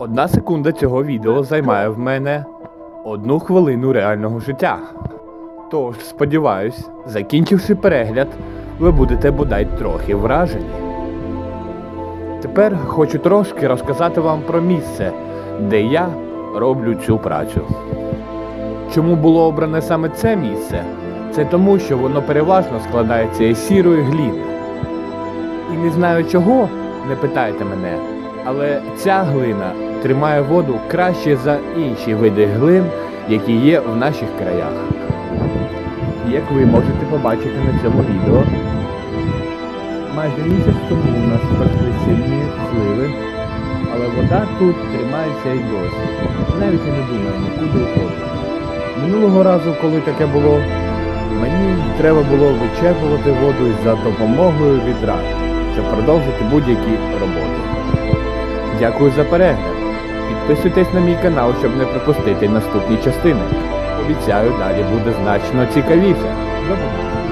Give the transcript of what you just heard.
Одна секунда цього відео займає в мене одну хвилину реального життя. Тож, сподіваюсь, закінчивши перегляд, ви будете бодай трохи вражені. Тепер хочу трошки розказати вам про місце, де я роблю цю працю. Чому було обране саме це місце? Це тому, що воно переважно складається із сірої гліни. І не знаю чого, не питайте мене, але ця глина тримає воду краще за інші види глин, які є в наших краях. Як ви можете побачити на цьому відео, майже місяць тому у нас пройшли сильні зливи, але вода тут тримається і досі. Навіть і не думає нікуди уходити. Минулого разу, коли таке було, мені треба було вичерпувати воду за допомогою відра, щоб продовжити будь-які роботи. Дякую за перегляд. Підписуйтесь на мій канал, щоб не пропустити наступні частини. Обіцяю, далі буде значно цікавіше. До.